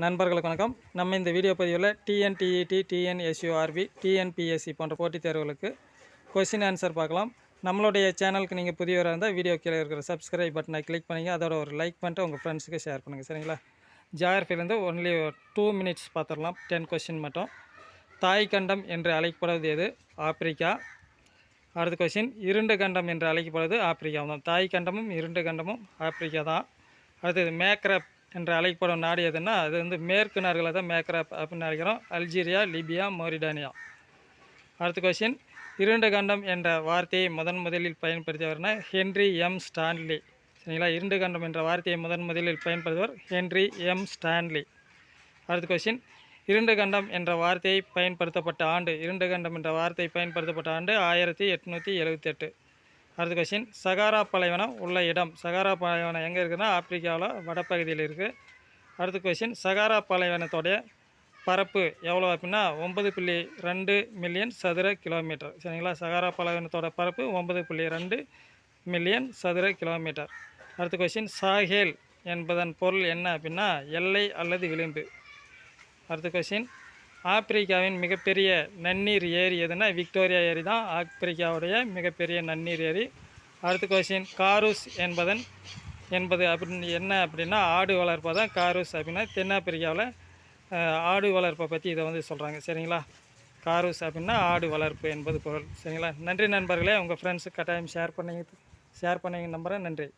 நண்பர்களுக்கு வணக்கம். நம்ம இந்த வீடியோ பதிவில் டிஎன்டிஇடி டிஎன்எஸ்யூஆர்பி டிஎன்பிஎஸ்சி போன்ற போட்டித் தேர்வுகளுக்கு கொஸ்டின் ஆன்சர் பார்க்கலாம். நம்மளுடைய சேனலுக்கு நீங்கள் புதியவராக இருந்தால் வீடியோ கீழே இருக்கிற சப்ஸ்கிரைப் பட்டனை கிளிக் பண்ணிங்க. அதோட ஒரு லைக் பண்ணிட்டு உங்கள் ஃப்ரெண்ட்ஸுக்கு ஷேர் பண்ணுங்கள் சரிங்களா? ஜியாகிரஃபிலேருந்து ஒன்லி டூ மினிட்ஸ் பார்த்துடலாம். டென் கொஸ்டின் மட்டும். தாய் கண்டம் என்று அழைக்கப்படுவது எது? ஆப்பிரிக்கா. அடுத்த கொஸ்டின் இருண்டு கண்டம் என்று அழைக்கப்படுவது ஆப்பிரிக்கா தான் தாய் கண்டமும் இருண்டு கண்டமும் ஆப்பிரிக்கா தான் அடுத்தது மேக்ரப் என்று அழைக்கப்படும் நாடு எதுன்னா அது வந்து மேற்கு நாடுகளை தான் மேக்ரப் அப்படின்னு நினைக்கிறோம். Algeria Libya Mauritania. அடுத்த கொஸ்டின் இருண்ட கண்டம் என்ற வார்த்தையை முதன் முதலில் பயன்படுத்தியவர்னா ஹென்றி எம். ஸ்டான்லி. சரிங்களா? இருண்ட கண்டம் என்ற வார்த்தையை முதன் முதலில் பயன்படுத்துவர் ஹென்றி எம். ஸ்டான்லி. அடுத்த கொஸ்டின் இருண்ட கண்டம் என்ற வார்த்தையை பயன்படுத்தப்பட்ட ஆண்டு இருண்ட கண்டம் என்ற வார்த்தை பயன்படுத்தப்பட்ட ஆண்டு ஆயிரத்தி எட்நூற்றி எழுபத்தெட்டு அடுத்த கொஸ்டின் சகாரா பலைவனம் உள்ள இடம். சகாரா பலைவனம் எங்கே இருக்குதுன்னா ஆப்பிரிக்காவில் வடப்பகுதியில் இருக்குது அடுத்த கொஸ்டின் சகாரா பாலைவனத்தோடைய பரப்பு எவ்வளோ அப்படின்னா ஒன்பது புள்ளி ரெண்டு மில்லியன் சதுர கிலோமீட்டர் சரிங்களா? சகாரா பலைவனத்தோட பரப்பு ஒன்பது புள்ளி ரெண்டு மில்லியன் சதுர கிலோமீட்டர் அடுத்த கொஸ்டின் சாஹேல் என்பதன் பொருள் என்ன அப்படின்னா எல்லை அல்லது விளிம்பு. அடுத்த கொஸ்டின் ஆப்பிரிக்காவின் மிகப்பெரிய நன்னீர் ஏரி எதுனா விக்டோரியா ஏரி தான். ஆப்பிரிக்காவுடைய மிகப்பெரிய நன்னீர் ஏரி. அடுத்த கொஸ்டின் காரூஸ் என்பதன் என்பது அப்படின்னு என்ன அப்படின்னா ஆடு வளர்ப்பை தான் காரூஸ் அப்படின்னா தென்னாப்பிரிக்காவில் ஆடு வளர்ப்பை பற்றி இதை வந்து சொல்கிறாங்க சரிங்களா? காரூஸ் அப்படின்னா ஆடு வளர்ப்பு என்பது பொருள். சரிங்களா? நன்றி நண்பர்களே. உங்கள் ஃப்ரெண்ட்ஸுக்கு கட்டாயம் ஷேர் பண்ணி ஷேர் பண்ணிங்க நம்புகிறேன் நன்றி.